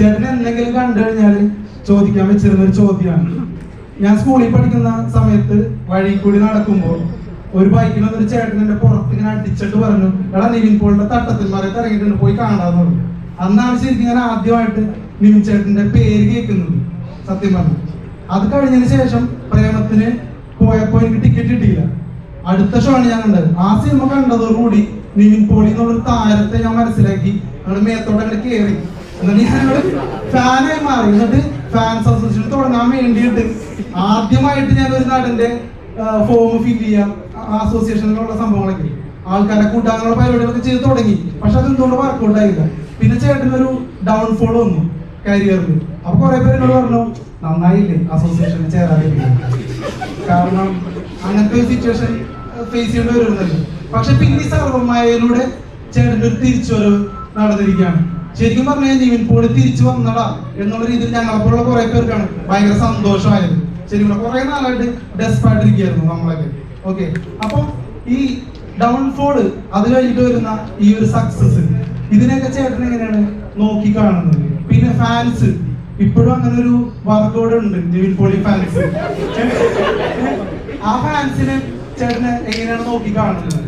ചേട്ടൻ എന്തെങ്കിലും കണ്ടു കഴിഞ്ഞാൽ ചോദിക്കാൻ വെച്ചിരുന്ന ഒരു ചോദ്യമാണ്. ഞാൻ സ്കൂളിൽ പഠിക്കുന്ന സമയത്ത് വഴി കൂടി നടക്കുമ്പോൾ ഒരു ബൈക്കിൽ വന്നൊരു ചേട്ടൻ എന്റെ പുറത്ത് ഇങ്ങനെ അടിച്ചിട്ട് പറഞ്ഞു എടാ നിവിൻ പോളിന്റെ തട്ടത്തിൽ മറിയത്ത് ഇറങ്ങിയിട്ടുണ്ട് പോയി കാണാന്ന് പറഞ്ഞു. അന്നാണ് ശരിക്കും ഞാൻ ആദ്യമായിട്ട് നിവിൻ ചേട്ടന്റെ പേര് കേൾക്കുന്നത് സത്യം പറഞ്ഞു. അത് കഴിഞ്ഞതിന് ശേഷം പ്രേമത്തിന് പോയപ്പോ എനിക്ക് ടിക്കറ്റ് കിട്ടിയില്ല. അടുത്ത ഷോ ആണ് ഞാൻ കണ്ടത്. ആ സിനിമ കണ്ടതോടുകൂടി നിവിൻ പോളി എന്നുള്ളൊരു താരത്തെ ഞാൻ മനസ്സിലാക്കി ഞങ്ങൾ മേത്തോടെ അങ്ങനെ കയറി ഫാനായി മാറി. എന്നിട്ട് ഫാൻസ് അസോസിയേഷൻ തുടങ്ങാൻ വേണ്ടിയിട്ട് ആദ്യമായിട്ട് ഞാൻ ഒരു നാടിന്റെ ഫോം ഫിൽ ചെയ്യാം അസോസിയേഷനിലുള്ള സംഭവങ്ങളൊക്കെ. ആൾക്കാരെ കൂട്ടാനുള്ള പരിപാടികളൊക്കെ ചെയ്ത് തുടങ്ങി. പക്ഷെ അത് എന്തുകൊണ്ട് വർക്കൗട്ട് ആയില്ല? പിന്നെ ചേട്ടനൊരു ഡൗൺഫോൾ വന്നു കരിയറിൽ അപ്പൊ കുറെ പേര് എന്നോട് പറഞ്ഞു നന്നായില്ലേ അസോസിയേഷനിൽ ചേരാതില്ല കാരണം അങ്ങനത്തെ ഒരു സിറ്റുവേഷൻ ഫേസ് ചെയ്യേണ്ടി വരുന്നുണ്ട്. പക്ഷെ പിന്നെ സർവമായതിലൂടെ ചേട്ടന്റെ ഒരു തിരിച്ചുവരവ് നടന്നിരിക്കുകയാണ്. ശരിക്കും പറഞ്ഞാൽ നിവിൻ പോളി തിരിച്ചു വന്നടാ എന്നുള്ള രീതിയിൽ ഞങ്ങളെപ്പോലുള്ള കുറെ പേർക്കാണ് ഭയങ്കര സന്തോഷമായത്. ശരിക്കും കുറെ നാളായിട്ട് ഡെസ്പായിട്ടിരിക്കുകയായിരുന്നു നമ്മളൊക്കെ. ഓക്കെ അപ്പം ഈ ഡൗൺഫോൾ അത് കഴിഞ്ഞിട്ട് വരുന്ന ഈ ഒരു സക്സസ് ഇതിനൊക്കെ ചേട്ടൻ എങ്ങനെയാണ് നോക്കി കാണുന്നത്? പിന്നെ ഫാൻസ് ഇപ്പോഴും അങ്ങനെ ഒരു വർക്കൗട്ട് ഉണ്ട് നിവിൻ പോളി ഫാൻസ് ആ ഫാൻസിനെ ചേട്ടന് എങ്ങനെയാണ് നോക്കി കാണുന്നത്?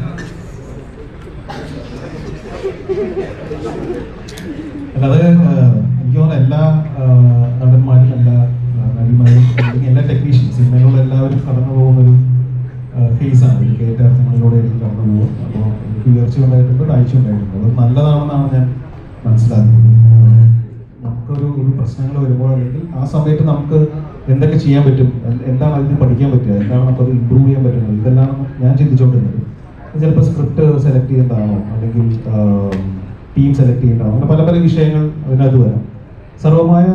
അല്ലാതെ എനിക്ക് തോന്നുന്നു എല്ലാ നടന്മാരും എല്ലാ നടിമാരും അല്ലെങ്കിൽ എല്ലാ ടെക്നീഷ്യൻസ് സിനിമയിലുള്ള എല്ലാവരും കടന്നു പോകുന്ന ഒരു എനിക്ക് ഏറ്റവും അർത്ഥങ്ങളിലൂടെ എനിക്ക് കടന്നു പോകും അപ്പോൾ എനിക്ക് ഉയർച്ച ഉണ്ടായിട്ടുണ്ട് താഴ്ച ഉണ്ടായിട്ടുണ്ട് അത് നല്ലതാണെന്നാണ് ഞാൻ മനസ്സിലാക്കുന്നത്. നമുക്കൊരു ഒരു പ്രശ്നങ്ങൾ വരുമ്പോൾ അല്ലെങ്കിൽ ആ സമയത്ത് നമുക്ക് എന്തൊക്കെ ചെയ്യാൻ പറ്റും എന്ത് എന്താണ് അതിന് പഠിക്കാൻ പറ്റുക എന്താണ് നമുക്കത് ഇമ്പ്രൂവ് ചെയ്യാൻ പറ്റുന്നത് ഇതെല്ലാം ഞാൻ ചിന്തിച്ചുകൊണ്ടിരുന്നത്. ചിലപ്പോൾ സ്ക്രിപ്റ്റ് സെലക്ട് ചെയ്യേണ്ടതാണോ അല്ലെങ്കിൽ ടീം സെലക്ട് ചെയ്യേണ്ടതാണോ അങ്ങനെ പല പല വിഷയങ്ങൾ അതിനകത്ത് വരാം. സർവമായ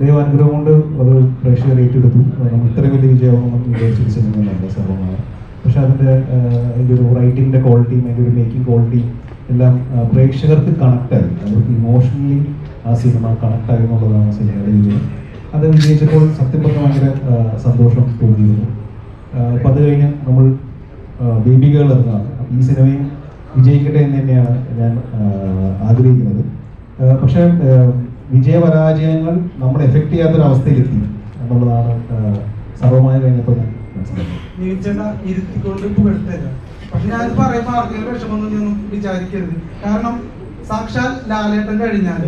ദൈവാനുഗ്രഹം കൊണ്ട് അത് പ്രേക്ഷകർ ഏറ്റെടുത്തു. ഇത്രയും വലിയ വിജയമാണെന്ന് വിചാരിച്ചൊരു സിനിമയല്ല സർവമായ. പക്ഷെ അതിന്റെ അതിന്റെ ഒരു റൈറ്റിങ്ങിന്റെ ക്വാളിറ്റിയും അതിന്റെ ഒരു മേക്കിംഗ് ക്വാളിറ്റിയും എല്ലാം പ്രേക്ഷകർക്ക് കണക്റ്റായി അവർക്ക് ഇമോഷണലി ആ സിനിമ കണക്റ്റായി എന്നുള്ളതാണ് സിനിമയുടെ വിജയം. അത് വിജയിച്ചപ്പോൾ സത്യം പറഞ്ഞാൽ ഭയങ്കര സന്തോഷം തോന്നിയിരുന്നു. അപ്പം അത് കഴിഞ്ഞ് നമ്മൾ ബേബികൾ ഗേൾ എന്നാണ് ഈ സിനിമയും വിജയിക്കട്ടെ എന്ന് തന്നെയാണ് ഞാൻ ആഗ്രഹിക്കുന്നത്. പക്ഷേ വിജയപരാജയങ്ങൾ നമ്മളെ എഫക്റ്റ് ചെയ്യാത്തൊരവസ്ഥയിലെത്തി എന്നുള്ളതാണ് സർവമായ കഴിഞ്ഞപ്പോൾ ഞാൻ മനസ്സിലാക്കുന്നത്. പക്ഷെ ഞാൻ പറയുമ്പോൾ ആർക്കെങ്കിലും വിഷമമൊന്നും ഞാൻ വിചാരിക്കരുത്. കാരണം സാക്ഷാൽ ലാലേട്ടൻ കഴിഞ്ഞാൽ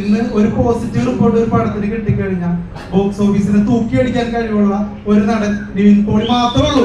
ഇന്ന് ഒരു പോസിറ്റീവ് റിപ്പോർട്ട് ഒരു പടത്തിന് കിട്ടിക്കഴിഞ്ഞാൽ ബോക്സ് ഓഫീസിനെ തൂക്കിയടിക്കാൻ കഴിവുള്ള ഒരു നടൻ നിവിൻ പോളി മാത്രമേ ഉള്ളൂ.